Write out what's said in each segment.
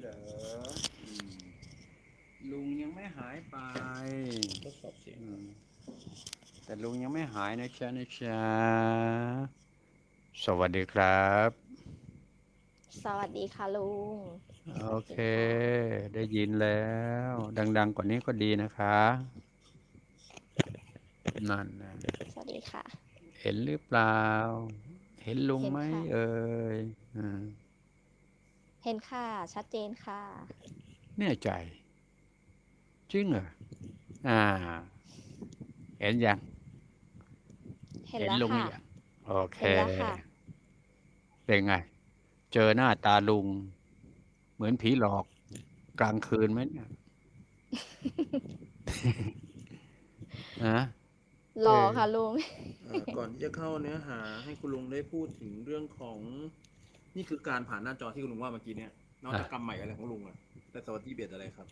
เหรออืมลุงยังไม่หายไป ทดสอบเสียงอืมแต่ลุงยังไม่หายนะจ๊ะนะจ๊ะสวัสดีครับ สวัสดีค่ะลุง โอเค ได้ยินแล้ว ดัง ๆ กว่านี้ก็ดีนะคะ นั่นนะสวัสดีค่ะ เห็นหรือเปล่า เห็นลุงเห็นไหมค่ะเอ่ยอ่า เห็นค่ะ ชัดเจนค่ะ แน่ใจ จริงเหรออ่า เห็นยังเห็นแล้วลุงค่ะยังโอเคเห็นแล้วค่ะเป็นไง เจอหน้าตาลุง เหมือนผีหลอก กลางคืนไหมเนี่ยนะรอเออค่ะลุงเอ่อก่อนที่จะเข้าเนื้อหา ให้คุณลุงได้พูดถึงเรื่องของ นี่คือการผ่านหน้าจอที่คุณลุงว่าเมื่อกี้เนี่ยนอกจากกรรมใหม่อะไรของลุงอะแต่สวัสดีเบียดอะไรครับ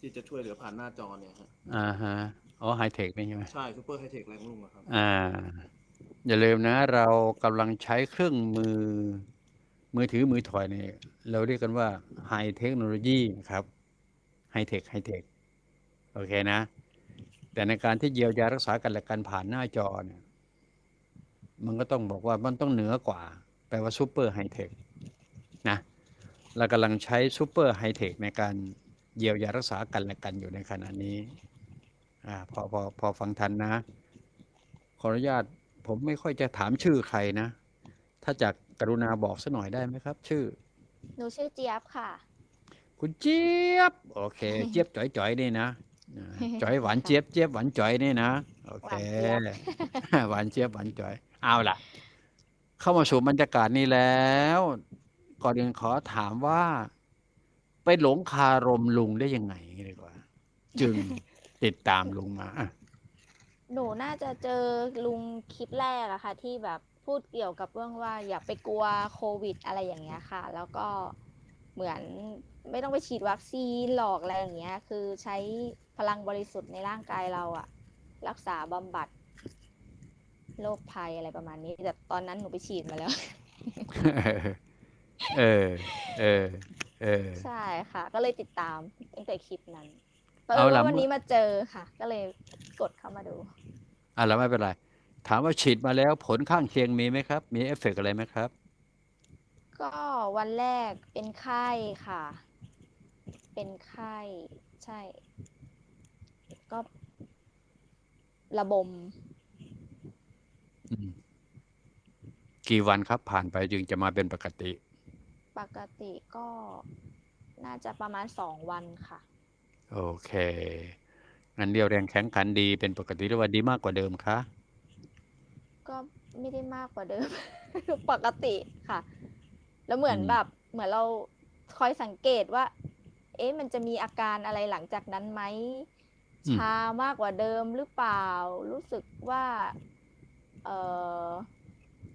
ที่จะช่วยเหลือผ่านหน้าจอเนี่ยฮะอ่าฮะอ๋อไฮเทคไม่ใช่ไหมใช่ซูเปอร์ไฮเทคอะไรของลุงอะครับ อ่า อย่าลืมนะ เรากำลังใช้เครื่องมือ มือถือมือถอยเนี่ยเราเรียกกันว่าไฮเทคโนโลยีนะครับไฮเทคไฮเทคโอเคนะ แต่ในการที่เยียวยารักษากันและกันผ่านหน้าจอเนี่ย มันก็ต้องบอกว่ามันต้องเหนือกว่า แปลว่าซูเปอร์ไฮเทคนะเรากำลังใช้ซูเปอร์ไฮเทคในการเยียวยารักษากันและกันอยู่ในขณะนี้อ่าพอพอพอฟังทันนะ ขออนุญาตผมไม่ค่อยจะถามชื่อใครนะ ถ้าจากกรุณาบอกสักหน่อยได้ไหมครับ ชื่อ หนูชื่อเจี๊ยบค่ะ คุณเจี๊ยบ โอเค เจี๊ยบจ่อยๆนี่นะอ่าจ่อยหวานเจี๊ยบเจี๊ยบหวานจ่อยนี่นะ โอเค หวานเจี๊ยบหวานเจี๊ยบหวานจ่อย เอาล่ะ เข้ามาสู่บรรยากาศนี้แล้ว ก่อนอื่นขอถามว่า ไปหลงคารมลุงได้ยังไงดีกว่า จึงติดตามลุงมาอะหนูน่าจะเจอลุงคลิปแรกอะค่ะ ที่แบบพูดเกี่ยวกับเรื่องว่าอย่าไปกลัวโควิดอะไรอย่างเงี้ยค่ะ แล้วก็เหมือนไม่ต้องไปฉีดวัคซีนหลอกอะไรอย่างเงี้ย คือใช้พลังบริสุทธิ์ในร่างกายเราอะรักษาบำบัด โรคภัยอะไรประมาณนี้แต่ตอนนั้นหนูไปฉีดมาแล้ว เออ เออ เออ ใช่ค่ะ ก็เลยติดตามตั้งแต่คลิปนั้นเผเอาอิญล่ะว่าวันเมื่อนี้มาเจอค่ะ ก็เลยกดเข้ามาดูอะแล้วไม่เป็นไร ถามว่าฉีดมาแล้วผลข้างเคียงมีไหมครับ มีเอฟเฟกต์อะไรไหมครับ ก็วันแรกเป็นไข้ค่ะ เป็นไข้ใช่ ก็ระบมอืม กี่วันครับ ผ่านไปจึงจะมาเป็นปกติ ปกติก็น่าจะประมาณสองวันค่ะ โอเคงั้นเดียวแรงแข็งขันดีเป็นปกติหรือว่าดีมากกว่าเดิมคะก็ไม่ได้มากกว่าเดิม ปกติค่ะ แล้วเหมือนแบบเหมือนเราคอยสังเกตว่า เอ๊ะมันจะมีอาการอะไรหลังจากนั้นไหมอืมชามากกว่าเดิมหรือเปล่า รู้สึกว่า เออ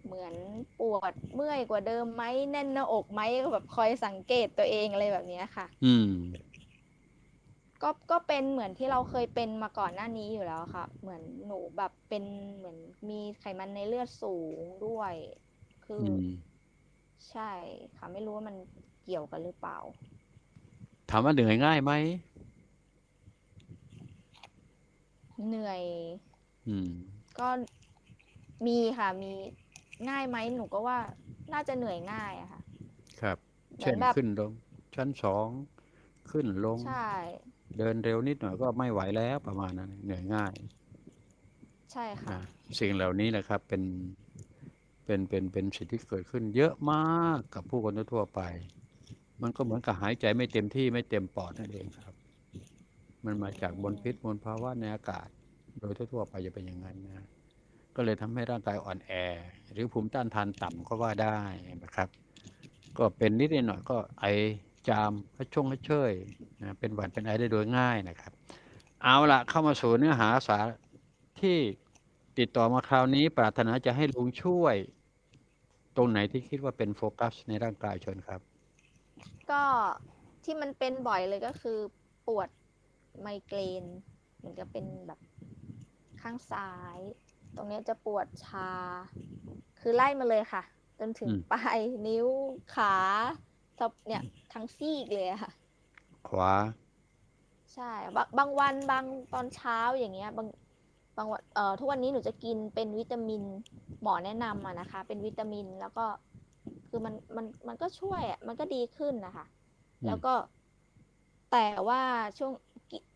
เหมือนปวดเมื่อยกว่าเดิมไหมแน่นหน้าอกไหมก็แบบคอยสังเกตตัวเองอะไรแบบเนี้ยค่ะ อืม ก็ก็เป็นเหมือนที่เราเคยเป็นมาก่อนหน้านี้อยู่แล้วค่ะ เหมือนหนูแบบเป็นเหมือนมีไขมันในเลือดสูงด้วย คืออือมใช่ค่ะ ไม่รู้ว่ามันเกี่ยวกันหรือเปล่า ถามว่าเหนื่อยง่ายไหมเหนื่อย อืม ก็มีค่ะมี ง่ายไหมหนูก็ว่าน่าจะเหนื่อยง่ายอะค่ะ ครับเหมืเช่อนนแบบขึ้นลง ชั้นสองขึ้นลง ใช่ เดินเร็วนิดหน่อยก็ไม่ไหวแล้วประมาณนั้นเหนื่อยง่าย ใช่ค่ะอะสิ่งเหล่านี้แหละครับเป็นเป็นเป็นเป็นสิ่งที่เกิดขึ้น เยอะมากกับผู้คนทั่วๆไป มันก็เหมือนกับหายใจไม่เต็มที่ไม่เต็มปอดนั่นเองครับ มันมาจากมลพิษมลภาวะในอากาศ โดยทั่วๆไปจะเป็นอย่างนั้นนะ ก็เลยทำให้ร่างกายอ่อนแอ หรือภูมิต้านทานต่ำก็ว่าได้นะครับ ก็เป็นนิดหน่อยก็ไอจามฮัชชงฮัชเชยนะเป็นหวัดเป็นไอได้โดยง่ายนะครับ เอาละเข้ามาสู่เนื้อหาสารที่ติดต่อมาคราวนี้ ปรารถนาจะให้ลุงช่วย ตรงไหนที่คิดว่าเป็นโฟกัสในร่างกายชนครับ ก็ที่มันเป็นบ่อยเลยก็คือปวดไมเกรนเหมือนกับเป็นแบบข้างซ้าย ตรงเนี้ยจะปวดชา คือไล่มาเลยค่ะ จนถึงอืมปลายนิ้วขาซบเนี่ยทั้งซีกเลยอะค่ะ ขวา ใช่บางบางวันบางตอนเช้าอย่างเงี้ย บางบางวันเอ่อทุกวันนี้หนูจะกินเป็นวิตามินหมอแนะนำอะนะคะ เป็นวิตามินแล้วก็คือมันมันมันก็ช่วยอะมันก็ดีขึ้นนะคะอืมแล้วก็แต่ว่าช่วงกิ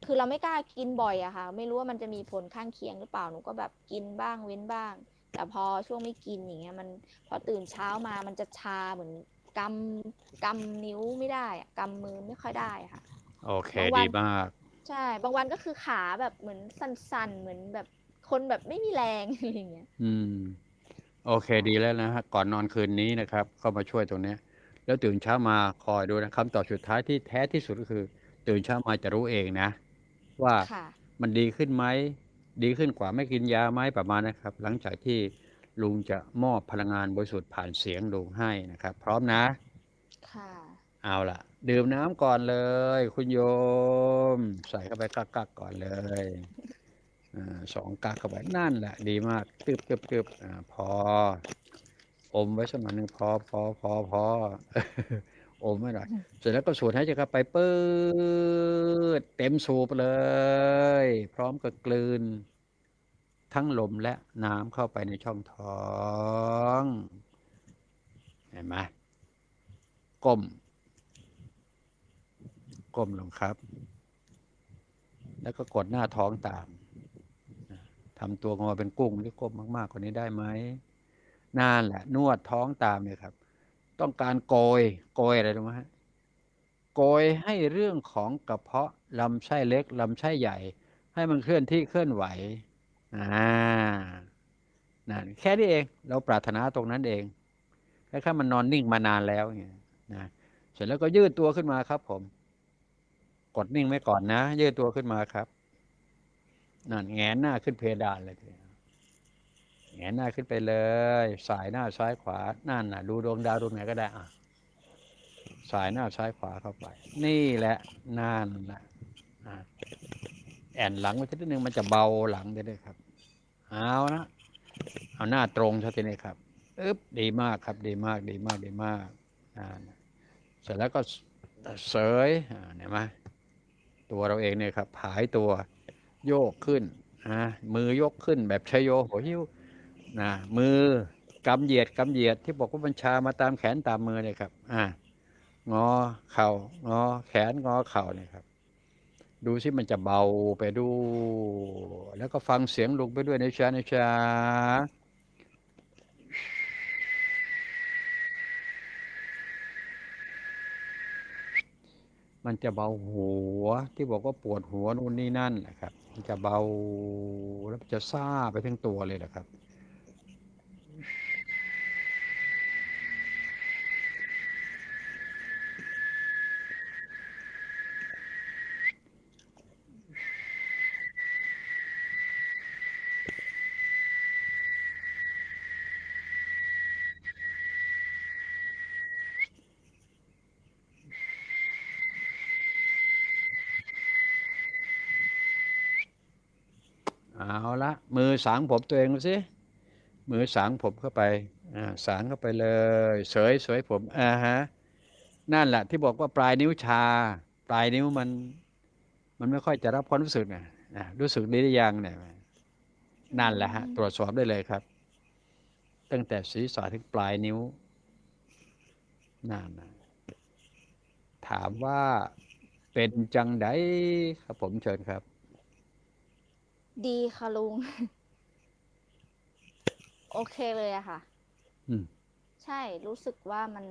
คือเราไม่กล้ากินบ่อยอะค่ะ ไม่รู้ว่ามันจะมีผลข้างเคียงหรือเปล่าหนูก็แบบกินบ้างเว้นบ้าง แต่พอช่วงไม่กินอย่างเงี้ยมันพอตื่นเช้ามามันจะชาเหมือนกำกำนิ้วไม่ได้อะกำมือไม่ค่อยได้ค่ะ โอเคบางวันดีมาก ใช่ บางวันก็คือขาแบบเหมือนสั่นๆเหมือนแบบคนแบบไม่มีแรงอะไรอย่างเงี้ย อืม โอเคดีแล้วนะฮะก่อนนอนคืนนี้นะครับ เข้ามาช่วยตรงเนี้ย แล้วตื่นเช้ามาคอยดูนะคำตอบสุดท้ายที่แท้ที่สุดก็คือ ตื่นเช้ามาจะรู้เองนะ ว่าค่ะ มันดีขึ้นไหม ดีขึ้นกว่าไม่กินยาไหมประมาณนะครับ หลังจากที่ลุงจะมอบพลังงานบริสุทธิ์ผ่านเสียงลุงให้นะครับ พร้อมนะ ค่ะ เอาล่ะ ดื่มน้ำก่อนเลย คุณโยม ใส่เข้าไปกักกักๆก่อนเลยอาสองกักเข้าไปนั่นแหละ ดีมากตึบตึบตึบอ่าพอ อมไว้สักหน่อยหนึ่งพอพอพอพอ อมไว้หน่อยเสร็จแล้วก็สูดให้ใจเข้าไปปื๊ดเต็มสูบเลย พร้อมกับกลืน ทั้งลมและน้ำเข้าไปในช่องท้องเห็นไหมก้ม ก้มลงครับ แล้วก็กดหน้าท้องตามทำตัวงอเป็นกุ้งหรือก้มมาก ๆกว่านี้ได้ไหมนั่นแหละ นวดท้องตามเนี่ยครับ ต้องการโกยโกยอะไรรู้ไหมฮะโกยให้เรื่องของกระเพาะลำไส้เล็กลำไส้ใหญ่ ให้มันเคลื่อนที่เคลื่อนไหวอ่านั่นแค่นี้เอง เราปรารถนาตรงนั้นเองแค่แค่มันนอนนิ่งมานานแล้วเงี้ยนะเสร็จแล้วก็ยืดตัวขึ้นมาครับ ผม กดนิ่งไว้ก่อนนะ ยืดตัวขึ้นมาครับนั่นแงนหน้าขึ้นเพดานเลย แงนหน้าขึ้นไปเลย สายหน้าซ้ายขวานั่นน่ะ ดูดวงดาวดวงไหนก็ได้อะสายหน้าซ้ายขวาเข้าไป นี่แหละนั่นแหละอะแอนหลังไว้ทีนึงมันจะเบาหลังได้เลยครับ เอานะเอาหน้าตรงเท่าทีนี้ครับอึ๊บดีมากครับ ดีมาก ดีมาก ดีมากอ่าเสร็จแล้วก็เสยเห็นไหมตัวเราเองเนี่ยครับผายตัวโยกขึ้นนะมือยกขึ้นแบบชโยโหหิ้ว นะมือกำเหยียดกำเหยียดที่บอกว่าบัญชามาตามแขนตามมือเนี่ยครับ อ่างอเข่างอแขนงอเข่าเนี่ยครับ ดูสิมันจะเบาไปดู แล้วก็ฟังเสียงลุกไปด้วยนะจ๊ะนะจ๊ะมันจะเบาหัวที่บอกว่าปวดหัวนู่นนี่นั่นแหละครับ มันจะเบาแล้วจะซาไปทั้งตัวเลยแหละครับ เอาละมือสางผมตัวเองดูสิมือสางผมเข้าไปอ่าสางเข้าไปเลยเสยเสยผมอ่าฮะนั่นแหละที่บอกว่าปลายนิ้วชา ปลายนิ้วมัน มันไม่ค่อยจะรับความรู้สึกนะ่ะรู้สึกดีหรือยังเนี่ยนั่นแหละฮะตรวจสอบได้เลยครับ ตั้งแต่ศีรษะถึงปลายนิ้วนั่นนะถามว่าเป็นจังไดครับผมเชิญครับ ดีค่ะลุง โอเคเลยอะค่ะ อืม ใช่รู้สึกว่ามัน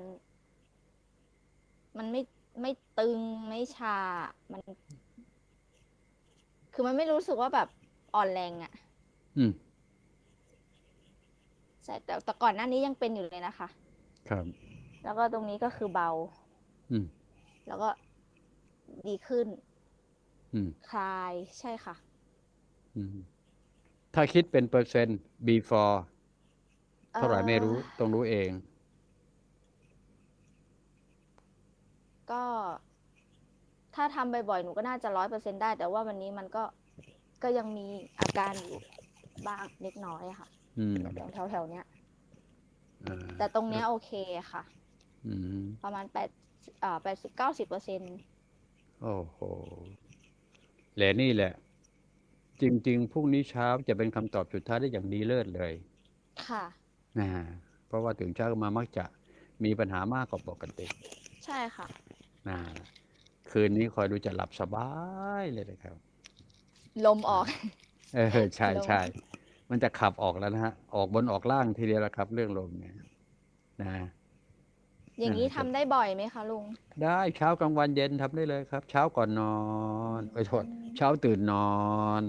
มันไม่ไม่ตึงไม่ชา มัน คือมันไม่รู้สึกว่าแบบอ่อนแรงอะอืม ใช่แต่แต่ก่อนหน้านี้ยังเป็นอยู่เลยนะคะ ครับ แล้วก็ตรงนี้ก็คือเบา อืม แล้วก็ดีขึ้น อืม คลายใช่ค่ะอืม ถ้าคิดเป็นเปอร์เซ็นต์ before เท่าไหร่ไม่รู้เอ่อต้องรู้เอง ก็ ถ้าทำบ่อยๆ หนูก็น่าจะร้อยเปอร์เซ็นได้ แต่ว่าวันนี้มันก็ก็ยังมีอาการอยู่บ้างเล็กน้อยอะค่ะอืมแถวๆเนี้ยอ่าแต่ตรงเนี้ยโอเคค่ะ อืมประมาณแปดเอ่อแปดสิบเก้าสิบเปอร์เซ็นต์โอ้โหแหละนี่แหละ จริง ๆ พรุ่งนี้เช้าจะเป็นคำตอบสุดท้ายได้อย่างดีเลิศเลยค่ะ นะเพราะว่าตื่นเช้ามามักจะมีปัญหามากกว่าปกติใช่ค่ะนะคืนนี้คอยดูจะหลับสบายเลยนะครับ ลมออก เออใช่ลม ใช่ มันจะขับออกแล้วนะฮะ ออกบนออกล่างทีเดียวแล้วครับ เรื่องลมเนี่ย นะ อย่างนี้นั่นทำแหละได้บ่อยไหมคะลุง ได้เช้ากลางวันเย็นทำได้เลยครับ เช้าก่อนนอนไปโทษอืม เช้าตื่นนอน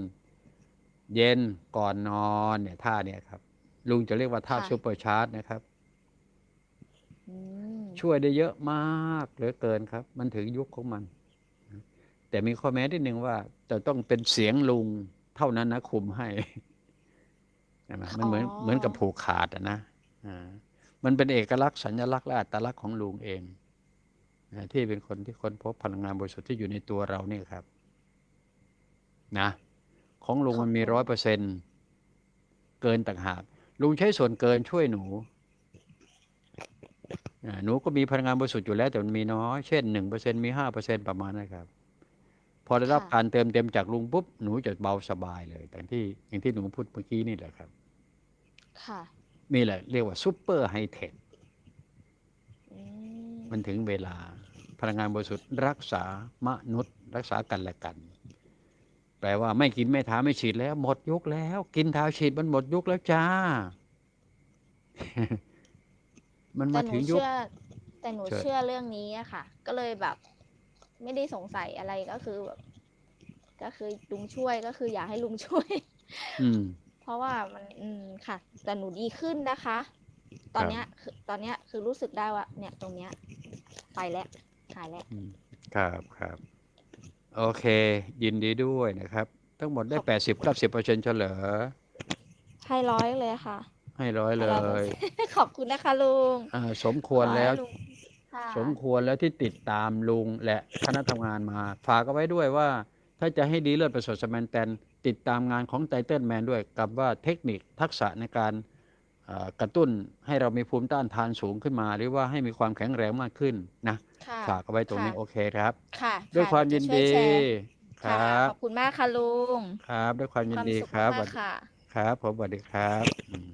เย็นก่อนนอนเนี่ยท่าเนี่ยครับ ลุงจะเรียกว่าท่าซูเปอร์ชาร์จนะครับ อืมช่วยได้เยอะมากเหลือเกินครับ มันถึงยุคของมัน แต่มีข้อแม้ที่หนึ่งว่าจะต้องเป็นเสียงลุงเท่านั้นนะคุมให้ใช่ไหมมันเหมือนเหมือนกับผูกขาดอะนะอ่ามันเป็นเอกลักษณ์สัญลักษณ์และอัตลักษณ์ของลุงเองนะที่เป็นคนที่ค้นพบพลังงานบริสุทธิ์ที่อยู่ในตัวเรานี่ครับ นะ ของลุงมันมีร้อยเปอร์เซ็นเกินต่างหากลุงใช้ส่วนเกินช่วยหนูอ่าหนูก็มีพลังงานบริสุทธิ์อยู่แล้ว แต่มันมีน้อยเช่นหนึ่งเปอร์เซ็นมีห้าเปอร์เซ็นประมาณนะครับ พอได้รับการเติมเต็มจากลุงปุ๊บหนูจะเบาสบายเลยอย่างที่อย่างที่หนูพูดเมื่อกี้นี่แหละครับ ค่ะนี่แหละเรียกว่าซูเปอร์ไฮเทคอืมมันถึงเวลาพลังงานบริสุทธิ์รักษามนุษย์ รักษากันและกัน แปลว่าไม่กินไม่ทาไม่ฉีดแล้ว หมดยุคแล้ว กินทาฉีดมันหมดยุคแล้วจ้า มันแต่มาหนูถึงยุคเชื่อแต่หนูเชิญเชื่อเรื่องนี้อะค่ะ ก็เลยแบบ ไม่ได้สงสัยอะไรก็คือแบบ ก็คือลุงช่วยก็คืออยากให้ลุงช่วย อืม เพราะว่ามัน อืมค่ะ แต่หนูดีขึ้นนะคะ ตอนเนี้ยคือตอนเนี้ยคือรู้สึกได้ว่า เนี่ยตรงเนี้ย ไปแล้วหายแล้วอืมครับครับ โอเค ยินดีด้วยนะครับ ทั้งหมดได้ขอบแปดสิบเก้าสิบเปอร์เซ็นต์เฉลอให้ร้อยเลยค่ะ ให้ร้อยเลให้ร้อยยขอบคุณนะคะลุงอ่าสมควรแล้วขอให้งค่ะสมควรแล้วที่ติดตามลุงและคณะทำงานมา ฝากเอาไว้ด้วยว่า ถ้าจะให้ดีเลิศประเสริฐสแมนแตนติดตามงานของไตเติลแมนด้วยกับว่าเทคนิคทักษะในการเอ่อกระตุ้นให้เรามีภูมิต้านทานสูงขึ้นมา หรือว่าให้มีความแข็งแรงมากขึ้นนะ ค่ะ ฝากเอาไว้ตรงนี้ค่ะ โอเคครับ ค่ะด้วยความยินดีคครัรับขอบคุณมากค่ะลุงครับ ด้วยความยินดีวามสุขครับมากๆค่ะ ครับผมสวัสดีครับอืม